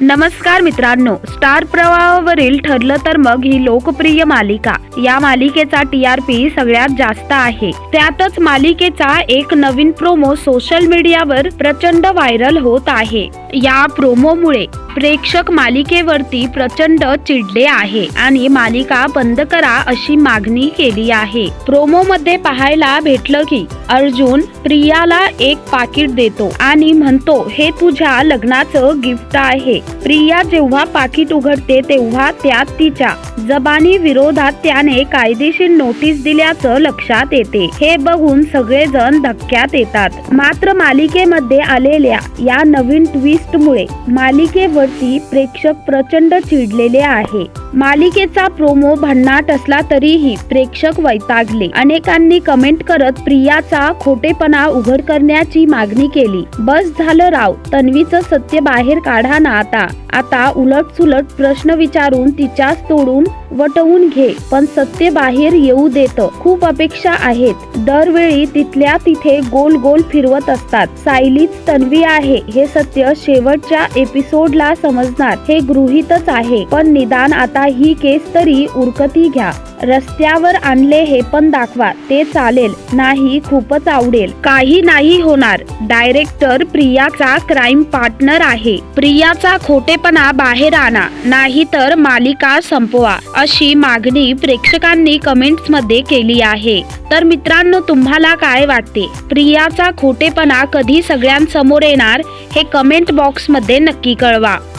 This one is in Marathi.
नमस्कार मित्रांनो स्टार प्रवाहावरील ठरलं तर मग ही लोकप्रिय मालिका. या मालिकेचा टी आर पी सगळ्यात जास्त आहे. त्यातच मालिकेचा एक नवीन प्रोमो सोशल मीडियावर प्रचंड व्हायरल होत आहे. या प्रोमोमुळे प्रेक्षक मालिकेवरती प्रचंड चिडले आहे आणि मालिका बंद करा अशी मागणी केली आहे. प्रोमो मध्ये पाहायला भेटलं की अर्जुन प्रियाला एक पाकिट देतो आणि म्हणतो हे तुझ्या लग्नाचं गिफ्ट आहे. प्रिया जेव्हा पाकिट उघडते तेव्हा त्यात तिच्या जबानी विरोधात त्याने कायदेशीर नोटीस दिल्याचं लक्षात येते. हे बघून सगळेजण धक्क्यात येतात. मात्र मालिकेमध्ये आलेल्या या नवीन ट्विस्ट मुळे मालिकेवरती प्रेक्षक प्रचंड चिडलेले आहे. मालिकेचा प्रोमो भन्नाट असला तरीही प्रेक्षक वैतागले. अनेकांनी कमेंट करत प्रियाचा खोटेपणा उघड करण्याची मागणी केली. बस झालं राव तन्वीचं सत्य बाहेर काढा ना आता. आता उलट सुलट प्रश्न विचारून तिच्याच तोडून वटवून घे. पण सत्य बाहेर येऊ देत. खूप अपेक्षा आहेत. दरवेळी तिथल्या तिथे गोल गोल फिरवत असतात. सायलीच तन्वी आहे. हे सत्य शेवटच्या एपिसोडला समजणार. हे गृहीतच आहे. पण निदान आता ही केस तरी उरकती घ्या. रस्त्यावर आणले हे पण दाखवा. ते चालेल. नाही खूपच आवडेल. काही नाही होणार. डायरेक्टर प्रियाचा क्राईम पार्टनर आहे. प्रियाचा खोटेपणा बाहेर आणा. नाही तर मालिका संपवा अशी मागणी प्रेक्षकांनी कमेंट्समध्ये केली आहे. तर मित्रांनो तुम्हाला काय वाटते? प्रियाचा खोटेपणा कधी सगळ्यांसमोर येणार? हे कमेंट बॉक्समध्ये नक्की कळवा.